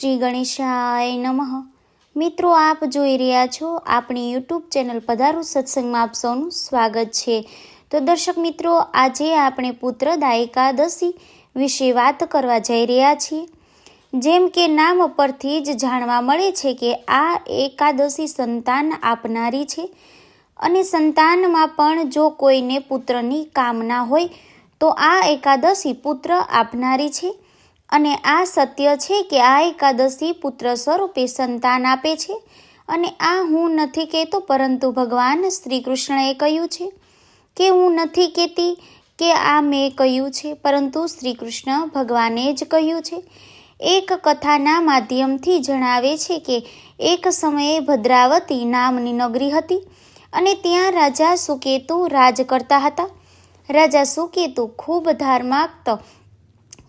શ્રી ગણેશાય નમઃ. મિત્રો, આપ જોઈ રહ્યા છો આપણી યુટ્યુબ ચેનલ પધારું સત્સંગમાં આપ સૌનું સ્વાગત છે. તો દર્શક મિત્રો, આજે આપણે પુત્ર એકાદશી વિશે વાત કરવા જઈ રહ્યા છીએ. જેમ કે નામ પરથી જ જાણવા મળે છે કે આ એકાદશી સંતાન આપનારી છે. અને સંતાનમાં પણ જો કોઈને પુત્રની કામના હોય, તો આ એકાદશી પુત્ર આપનારી છે. અને આ સત્ય છે કે આ એકાદશી પુત્ર સ્વરૂપે સંતાન આપે છે અને આ હું નથી કહેતો પરંતુ ભગવાન શ્રી કૃષ્ણએ કહ્યું છે કે હું નથી કહેતી કે આ મેં કહ્યું છે, પરંતુ શ્રી કૃષ્ણ ભગવાને જ કહ્યું છે. એક કથાના માધ્યમથી જણાવે છે કે એક સમયે ભદ્રાવતી નામની નગરી હતી અને ત્યાં રાજા સુકેતુ રાજ કરતા હતા. રાજા સુકેતુ ખૂબ ધાર્માક્ત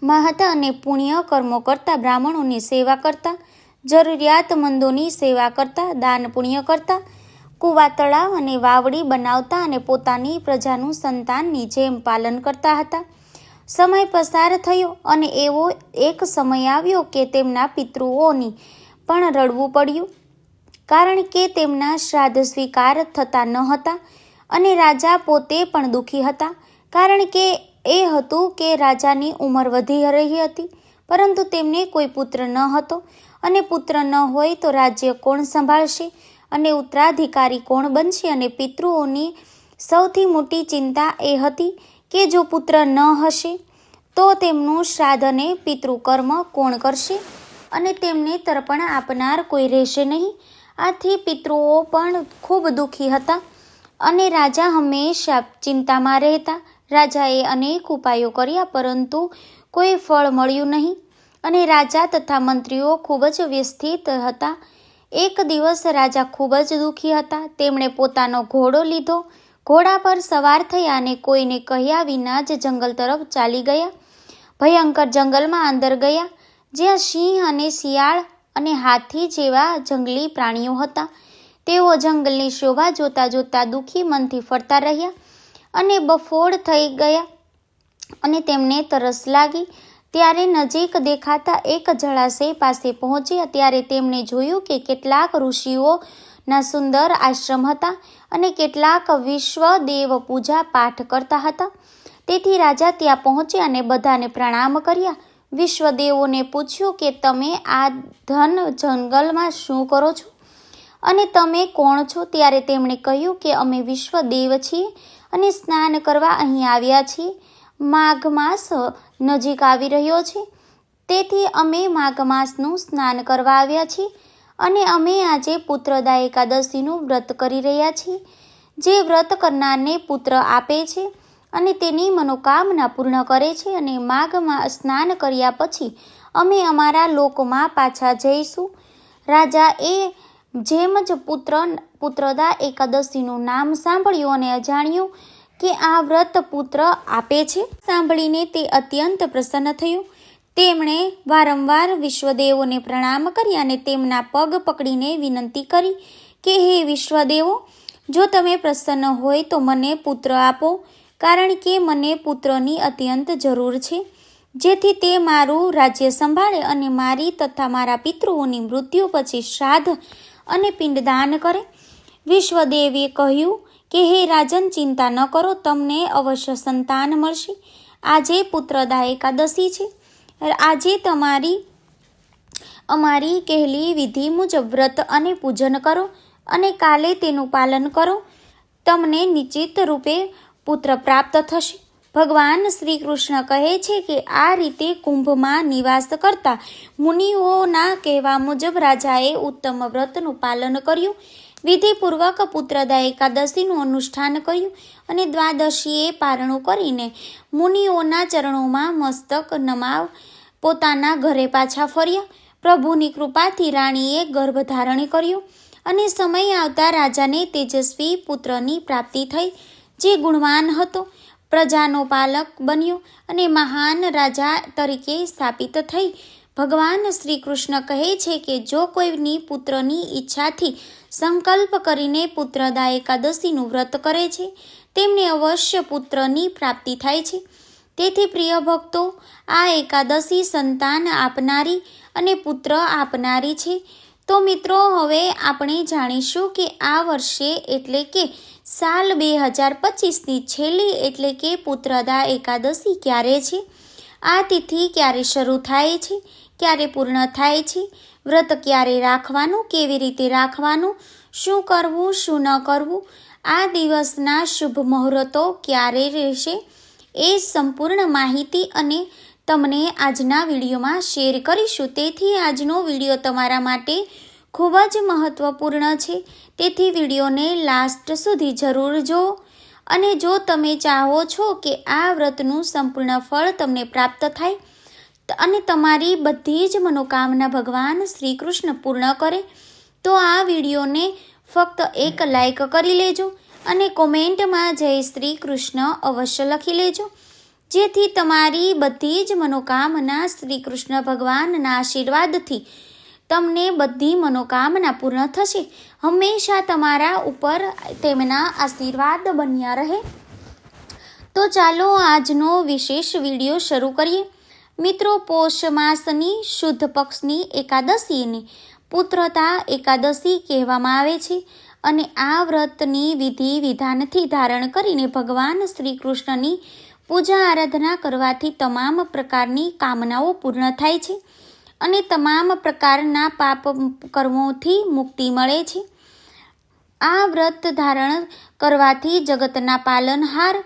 માં હતા અને પુણ્ય કર્મો કરતા બ્રાહ્મણોની સેવા કરતા, જરૂરિયાતમંદોની સેવા કરતા, દાન પુણ્ય કરતા કુવા તળાવ અને વાવડી બનાવતા અને પોતાની પ્રજાનું સંતાનની જેમ પાલન કરતા હતા. સમય પસાર થયો અને એવો એક સમય આવ્યો કે તેમના પિતૃઓની પણ રડવું પડ્યું. કારણ કે તેમના શ્રાદ્ધ સ્વીકાર થતા ન હતા અને રાજા પોતે પણ દુઃખી હતા. કારણ કે એ હતું કે રાજાની ઉંમર વધી રહી હતી, પરંતુ તેમને કોઈ પુત્ર ન હતો. અને પુત્ર ન હોય તો રાજ્ય કોણ સંભાળશે અને ઉત્તરાધિકારી કોણ બનશે અને પિતૃઓની સૌથી મોટી ચિંતા એ હતી કે જો પુત્ર ન હશે, તો તેમનું શ્રાદ્ધ અને પિતૃકર્મ કોણ કરશે? અને તેમને તર્પણ આપનાર કોઈ રહેશે નહીં. આથી પિતૃઓ પણ ખૂબ દુઃખી હતા અને રાજા હંમેશા ચિંતામાં રહેતા રાજાએ અનેક ઉપાયો કર્યા, પરંતુ કોઈ ફળ મળ્યું નહીં. અને રાજા તથા મંત્રીઓ ખૂબ જ વ્યસ્તિત હતા. એક દિવસ રાજા ખૂબ જ દુઃખી હતા. તેમણે પોતાનો ઘોડો લીધો. ઘોડા પર સવાર થયા અને કોઈને કહ્યા વિના જ જંગલ તરફ ચાલી ગયા. ભયંકર જંગલમાં અંદર ગયા, જ્યાં સિંહ અને શિયાળ અને હાથી જેવા જંગલી પ્રાણીઓ હતા. તેઓ જંગલની શોભા જોતા જોતા દુઃખી મનથી ફરતા રહ્યા. અને બફોડ થઈ ગયા અને તેમને તરસ લાગી. ત્યારે નજીક દેખાતા એક જળાશય પાસે પહોંચ્યા. ત્યારે તેમણે જોયું કે કેટલાક ઋષિઓના સુંદર આશ્રમ હતા અને કેટલાક વિશ્વ દેવ પૂજા પાઠ કરતા હતા. તેથી રાજા ત્યાં પહોંચ્યા અને બધાને પ્રણામ કર્યા. વિશ્વદેવોને પૂછ્યું કે, તમે આ ધન જંગલમાં શું કરો છો? અને તમે કોણ છો? ત્યારે તેમણે કહ્યું કે, અમે વિશ્વદેવ છીએ. અને સ્નાન કરવા અહીં આવ્યા છીએ. માઘ માસ નજીક આવી રહ્યો છે. તેથી અમે માઘ માસનું સ્નાન કરવા આવ્યા છીએ અને અમે આજે પુત્રદા એકાદશીનું વ્રત કરી રહ્યા છીએ. જે વ્રત કરનારને પુત્ર આપે છે અને તેની મનોકામના પૂર્ણ કરે છે અને માઘમાં સ્નાન કર્યા પછી અમે અમારા લોકમાં પાછા જઈશું. રાજા એ જેમ જ પુત્ર પુત્રદા એકાદશીનું નામ સાંભળ્યું અને અજાણ્યું કે આ વ્રત પુત્ર આપે છે. સાંભળીને તે અત્યંત પ્રસન્ન થયું. તેમણે વારંવાર વિશ્વદેવોને પ્રણામ કર્યા અને તેમના પગ પકડીને વિનંતી કરી કે, હે વિશ્વદેવો, જો તમે પ્રસન્ન હોય તો મને પુત્ર આપો, કારણ કે મને પુત્રની અત્યંત જરૂર છે. જેથી તે મારું રાજ્ય સંભાળે અને મારી તથા મારા પિતૃઓની મૃત્યુ પછી શ્રાદ્ધ અને પિંડદાન કરે. વિશ્વદેવીએ કહ્યું કે, હે રાજન, ચિંતા ન કરો, તમને અવશ્ય સંતાન મળશે. આજે પુત્રદા એકાદશી છે. આજે તમારી, અમારી કહેલી વિધિ મુજબ વ્રત અને પૂજન કરો અને કાલે તેનું પાલન કરો. તમને નિશ્ચિત રૂપે પુત્ર પ્રાપ્ત થશે. ભગવાન શ્રી કૃષ્ણ કહે છે કે, આ રીતે કુંભમાં નિવાસ કરતા મુનિઓના કહેવા મુજબ રાજાએ ઉત્તમ વ્રતનું પાલન કર્યું. વિધિપૂર્વક પુત્રદા એકાદશીનું અનુષ્ઠાન કર્યું અને દ્વાદશીએ પારણું કરીને મુનિઓના ચરણોમાં મસ્તક નમાવ, પોતાના ઘરે પાછા ફર્યા. પ્રભુની કૃપાથી રાણીએ ગર્ભધારણ કર્યું અને સમય આવતા રાજાને તેજસ્વી પુત્રની પ્રાપ્તિ થઈ, જે ગુણવાન હતો. પ્રજાનો પાલક બન્યો અને મહાન રાજા તરીકે સ્થાપિત થઈ. ભગવાન શ્રી કૃષ્ણ કહે છે કે જો કોઈની પુત્રની ઈચ્છાથી સંકલ્પ કરીને પુત્રદા એકાદશીનું વ્રત કરે છે. તેમને અવશ્ય પુત્રની પ્રાપ્તિ થાય છે. તેથી પ્રિય ભક્તો, આ એકાદશી સંતાન આપનારી અને પુત્ર આપનારી છે. તો મિત્રો, હવે આપણે જાણીશું કે આ વર્ષે એટલે કે સાલ બે હજાર પચીસની છેલ્લી એટલે કે પુત્રદા એકાદશી ક્યારે છે? આ તિથિ ક્યારે શરૂ થાય છે? ક્યારે પૂર્ણ થાય છે? વ્રત ક્યારે રાખવાનું, કેવી રીતે રાખવાનું, શું કરવું, શું ન કરવું, આ દિવસના શુભ મુહૂર્તો ક્યારે રહેશે, એ સંપૂર્ણ માહિતી અને તમને આજના વિડીયોમાં શેર કરીશું. તેથી આજનો વીડિયો તમારા માટે ખૂબ જ મહત્ત્વપૂર્ણ છે. તેથી વિડીયોને લાસ્ટ સુધી જરૂર જો અને જો તમે ચાહો છો કે આ વ્રતનું સંપૂર્ણ ફળ તમને પ્રાપ્ત થાય અને તમારી બધી જ મનોકામના ભગવાન શ્રી કૃષ્ણ પૂર્ણ કરે, તો આ વિડીયોને ફક્ત એક લાઈક કરી લેજો અને કોમેન્ટમાં જય શ્રી કૃષ્ણ અવશ્ય લખી લેજો. જેથી તમારી બધી જ મનોકામના શ્રી કૃષ્ણ ભગવાનના આશીર્વાદથી તમને બધી મનોકામના પૂર્ણ થશે. હંમેશા તમારા ઉપર તેમના આશીર્વાદ બન્યા રહે. તો ચાલો આજનો વિશેષ વીડિયો શરૂ કરીએ. મિત્રો, પોષ માસની શુદ્ધ પક્ષની એકાદશીને પુત્રતા એકાદશી કહેવામાં આવે છે અને આ વ્રતની વિધિ વિધાનથી ધારણ કરીને ભગવાન શ્રી કૃષ્ણની પૂજા આરાધના કરવાથી તમામ પ્રકારની કામનાઓ પૂર્ણ થાય છે અને તમામ પ્રકારના પાપ કર્મોથી મુક્તિ મળે છે. આ વ્રત ધારણ કરવાથી જગતના પાલનહાર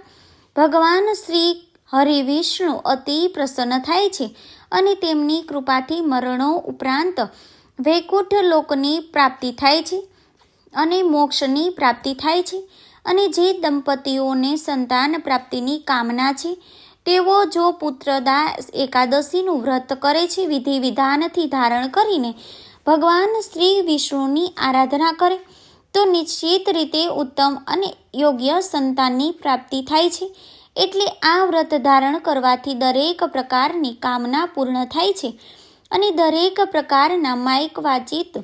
ભગવાન શ્રી હરિ વિષ્ણુ અતિ પ્રસન્ન થાય છે અને તેમની કૃપાથી મરણો ઉપરાંત વૈકુંઠ લોકની પ્રાપ્તિ થાય છે અને મોક્ષની પ્રાપ્તિ થાય છે અને જે દંપતીઓને સંતાન પ્રાપ્તિની કામના છે, તેઓ જો પુત્રદા એકાદશીનું વ્રત કરે છે, વિધિ વિધાનથી ધારણ કરીને ભગવાન શ્રી વિષ્ણુની આરાધના કરે, તો નિશ્ચિત રીતે ઉત્તમ અને યોગ્ય સંતાનની પ્રાપ્તિ થાય છે. એટલે આ વ્રત ધારણ કરવાથી દરેક પ્રકારની કામના પૂર્ણ થાય છે અને દરેક પ્રકારના માઇક વાચિત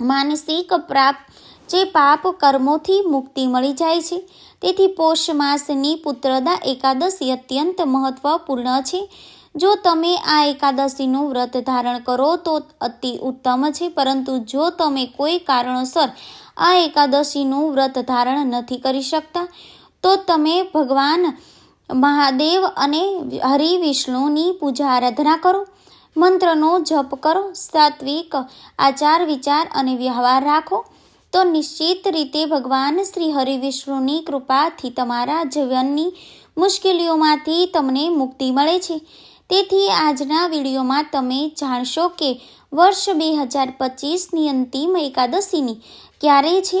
માનસિક પ્રાપ્ત જે પાપ કર્મોથી મુક્તિ મળી જાય છે. તેથી પોષ માસની પુત્રદા એકાદશી અત્યંત મહત્વપૂર્ણ છે. જો તમે આ એકાદશીનું વ્રત ધારણ કરો તો અતિ ઉત્તમ છે. પરંતુ જો તમે કોઈ કારણોસર આ એકાદશીનું વ્રત ધારણ નથી કરી શકતા તો તમે ભગવાન મહાદેવ અને હરિ વિષ્ણુની પૂજા આરાધના કરો, મંત્રનો જપ કરો, સાત્વિક આચાર વિચાર અને વ્યવહાર રાખો. તો નિશ્ચિત રીતે ભગવાન શ્રી હરિવિષ્ણુની કૃપાથી તમારા જીવનની મુશ્કેલીઓમાંથી તમને મુક્તિ મળે છે. તેથી આજના વિડીયોમાં તમે જાણશો કે વર્ષ બે હજાર પચીસની અંતિમ એકાદશીની ક્યારે છે?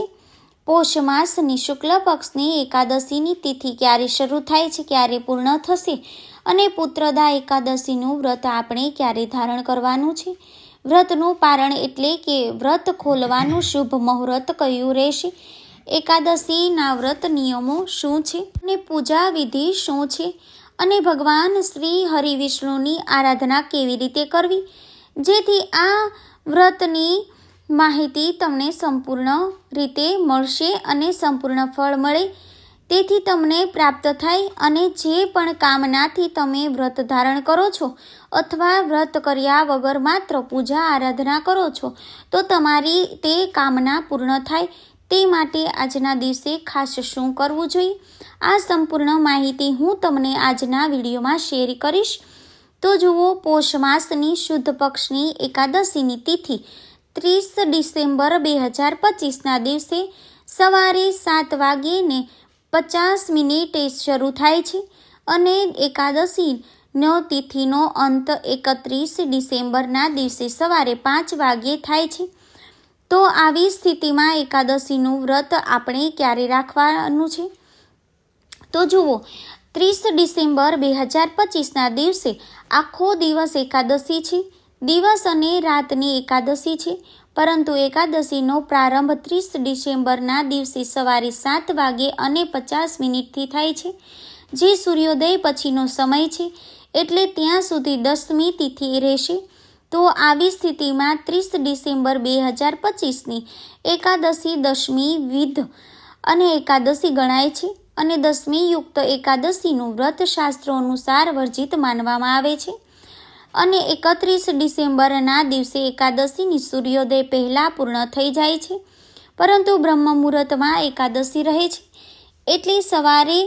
પોષ માસની શુક્લ પક્ષની એકાદશીની તિથિ ક્યારે શરૂ થાય છે, ક્યારે પૂર્ણ થશે અને પુત્રદા એકાદશીનું વ્રત આપણે ક્યારે ધારણ કરવાનું છે? વ્રતનું પારણ એટલે કે વ્રત ખોલવાનું શુભ મુહૂર્ત કયું રહેશે? એકાદશીના વ્રત નિયમો શું છે અને પૂજા વિધિ શું છે? અને ભગવાન શ્રી હરિવિષ્ણુની આરાધના કેવી રીતે કરવી? જેથી આ વ્રતની માહિતી તમને સંપૂર્ણ રીતે મળશે અને સંપૂર્ણ ફળ મળે. તેથી તમને પ્રાપ્ત થાય અને જે પણ કામનાથી તમે વ્રત ધારણ કરો છો અથવા વ્રત કર્યા વગર માત્ર પૂજા આરાધના કરો છો, તો તમારી તે કામના પૂર્ણ થાય. તે માટે આજના દિવસે ખાસ શું કરવું જોઈએ? આ સંપૂર્ણ માહિતી હું તમને આજના વિડીયોમાં શેર કરીશ. તો જુઓ પોષ માસની શુદ્ધ પક્ષની એકાદશીની તિથિ. ત્રીસ ડિસેમ્બર બે હજાર પચીસના દિવસે સવારે સાત વાગ્યે પચાસ મિનિટે શરૂ થાય છે અને એકાદશીનો તિથિનો અંત એકત્રીસ ડિસેમ્બરના દિવસે સવારે પાંચ વાગ્યે થાય છે. તો આવી સ્થિતિમાં એકાદશીનું વ્રત આપણે ક્યારે રાખવાનું છે? તો જુઓ, ત્રીસ ડિસેમ્બર બે હજાર પચીસના દિવસે આખો દિવસ એકાદશી છે. દિવસ અને રાતની એકાદશી છે. પરંતુ એકાદશીનો પ્રારંભ ત્રીસ ડિસેમ્બરના દિવસે સવારે સાત વાગે અને પચાસ મિનિટથી થાય છે. જે સૂર્યોદય પછીનો સમય છે, એટલે ત્યાં સુધી દસમી તિથિ રહેશે. તો આવી સ્થિતિમાં ત્રીસ ડિસેમ્બર બે હજાર પચીસની એકાદશી દશમી વિધ અને એકાદશી ગણાય છે અને દસમી યુક્ત એકાદશીનું વ્રત શાસ્ત્રો અનુસાર વર્જિત માનવામાં આવે છે. અને એકત્રીસ ડિસેમ્બરના દિવસે એકાદશીની સૂર્યોદય પહેલાં પૂર્ણ થઈ જાય છે. પરંતુ બ્રહ્મ મુહૂર્તમાં એકાદશી રહે છે. એટલે સવારે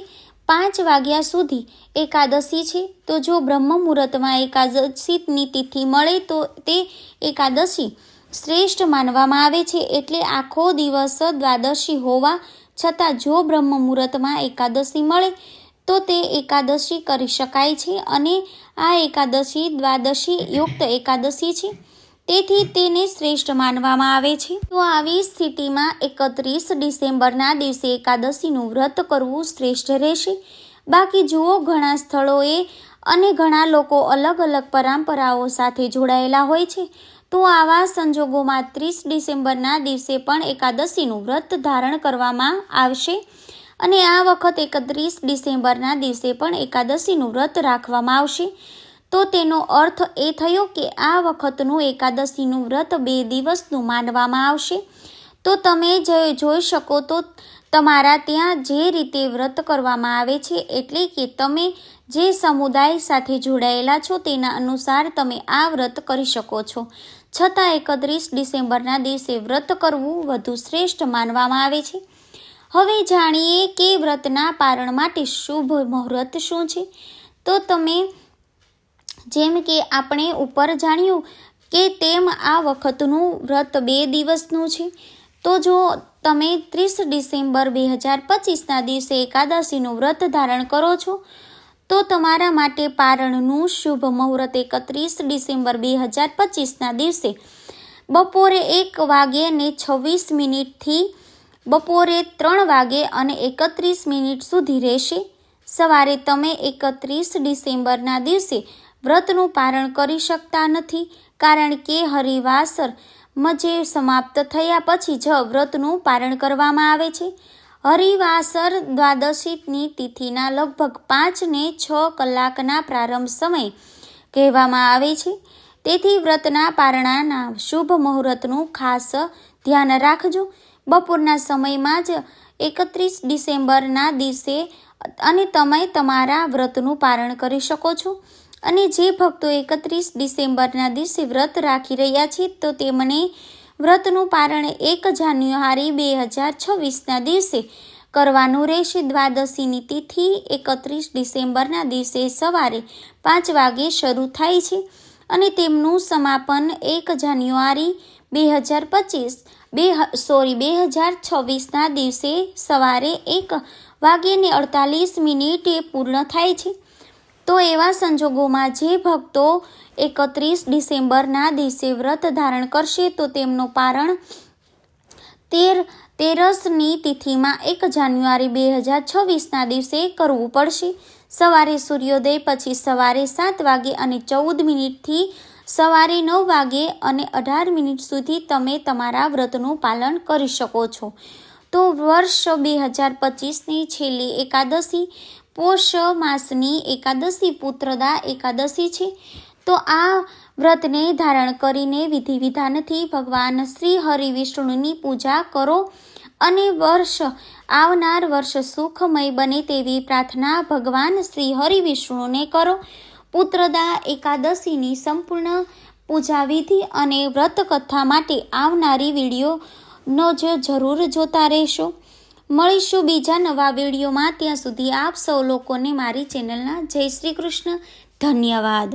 પાંચ વાગ્યા સુધી એકાદશી છે. તો જો બ્રહ્મ મુહૂર્તમાં એકાદશીની તિથિ મળે તો તે એકાદશી શ્રેષ્ઠ માનવામાં આવે છે. એટલે આખો દિવસ દ્વાદશી હોવા છતાં જો બ્રહ્મ મુહૂર્તમાં એકાદશી મળે, તો તે એકાદશી કરી શકાય છે અને આ એકાદશી, દ્વાદશી, યુક્ત એકાદશી છે. તેથી તેને શ્રેષ્ઠ માનવામાં આવે છે. તો આવી સ્થિતિમાં એકત્રીસ ડિસેમ્બરના દિવસે એકાદશીનું વ્રત કરવું શ્રેષ્ઠ રહેશે. બાકી જુઓ, ઘણા સ્થળોએ અને ઘણા લોકો અલગ અલગ પરંપરાઓ સાથે જોડાયેલા હોય છે. તો આવા સંજોગોમાં ત્રીસ ડિસેમ્બરના દિવસે પણ એકાદશીનું વ્રત ધારણ કરવામાં આવશે. અને આ વખત એકત્રીસ ડિસેમ્બરના દિવસે પણ એકાદશીનું વ્રત રાખવામાં આવશે. તો તેનો અર્થ એ થયો કે આ વખતનું એકાદશીનું વ્રત બે દિવસનું માનવામાં આવશે. તો તમે જે જોઈ શકો તો તમારા ત્યાં જે રીતે વ્રત કરવામાં આવે છે એટલે કે તમે જે સમુદાય સાથે જોડાયેલા છો તેના અનુસાર તમે આ વ્રત કરી શકો છો. છતાં એકત્રીસ ડિસેમ્બરના દિવસે વ્રત કરવું વધુ શ્રેષ્ઠ માનવામાં આવે છે. હવે જાણીએ કે વ્રતના પારણ માટે શુભ મુહૂર્ત શું છે? તો તમે જેમ કે આપણે ઉપર જાણ્યું કે તેમ આ વખતનું વ્રત બે દિવસનું છે. તો જો તમે ત્રીસ ડિસેમ્બર બે હજાર પચીસના દિવસે એકાદશીનું વ્રત ધારણ કરો છો, તો તમારા માટે પારણનું શુભ મુહૂર્ત એકત્રીસ ડિસેમ્બર બે હજાર પચીસના દિવસે બપોરે એક વાગે ને છવ્વીસ મિનિટથી બપોરે ત્રણ વાગે અને એકત્રીસ મિનિટ સુધી રહેશે. સવારે તમે એકત્રીસ ડિસેમ્બરના દિવસે વ્રતનું પારણ કરી શકતા નથી, કારણ કે હરિવાસર મજે સમાપ્ત થયા પછી જ વ્રતનું પારણ કરવામાં આવે છે. હરિવાસર દ્વાદશીની તિથિના લગભગ પાંચ ને છ કલાકના પ્રારંભ સમય કહેવામાં આવે છે. તેથી વ્રતના પારણાના શુભ મુહૂર્તનું ખાસ ધ્યાન રાખજો. બપોરના સમયમાં જ એકત્રીસ ડિસેમ્બરના દિવસે અને તમે તમારા વ્રતનું પારણ કરી શકો છો. અને જે ભક્તો એકત્રીસ ડિસેમ્બરના દિવસે વ્રત રાખી રહ્યા છે, તો તેમણે વ્રતનું પારણ એક જાન્યુઆરી બે હજાર છવ્વીસના દિવસે કરવાનું રહેશે. દ્વાદશીની તિથિ એકત્રીસ ડિસેમ્બરના દિવસે સવારે પાંચ વાગે શરૂ થાય છે અને તેમનું સમાપન એક જાન્યુઆરી બે હજાર પચીસ, બે સોરી, બે હજાર છવ્વીસના દિવસે સવારે એક વાગ્યે અડતાલીસ મિનિટે પૂર્ણ થાય છે. તો એવા સંજોગોમાં જે ભક્તો એકત્રીસ ડિસેમ્બરના દિવસે વ્રત ધારણ કરશે તો તેમનું પારણ તેર, તેરસની તિથિમાં એક જાન્યુઆરી બે હજાર છવ્વીસના દિવસે કરવું પડશે. સવારે સૂર્યોદય, પછી સવારે સાત વાગે અને ચૌદ મિનિટથી સવારે નવ વાગે અને અઢાર મિનિટ સુધી તમે તમારા વ્રતનું પાલન કરી શકો છો. તો વર્ષ બે હજાર પચીસની છેલ્લી એકાદશી, પોષ માસની એકાદશી, પુત્રદા એકાદશી છે. તો આ વ્રતને ધારણ કરીને વિધિ વિધાનથી ભગવાન શ્રી હરિ વિષ્ણુની પૂજા કરો. અને વર્ષ આવનાર વર્ષ સુખમય બને તેવી પ્રાર્થના ભગવાન શ્રી હરિ વિષ્ણુને કરો. પુત્રદા એકાદશીની સંપૂર્ણ પૂજા વિધિ અને વ્રત કથા માટે આવનારી વિડીયોનો જ જરૂર જોતા રહેશો. મળીશું બીજા નવા વિડીયોમાં. ત્યાં સુધી આપ સૌ લોકોને મારી ચેનલના જય શ્રી કૃષ્ણ. ધન્યવાદ.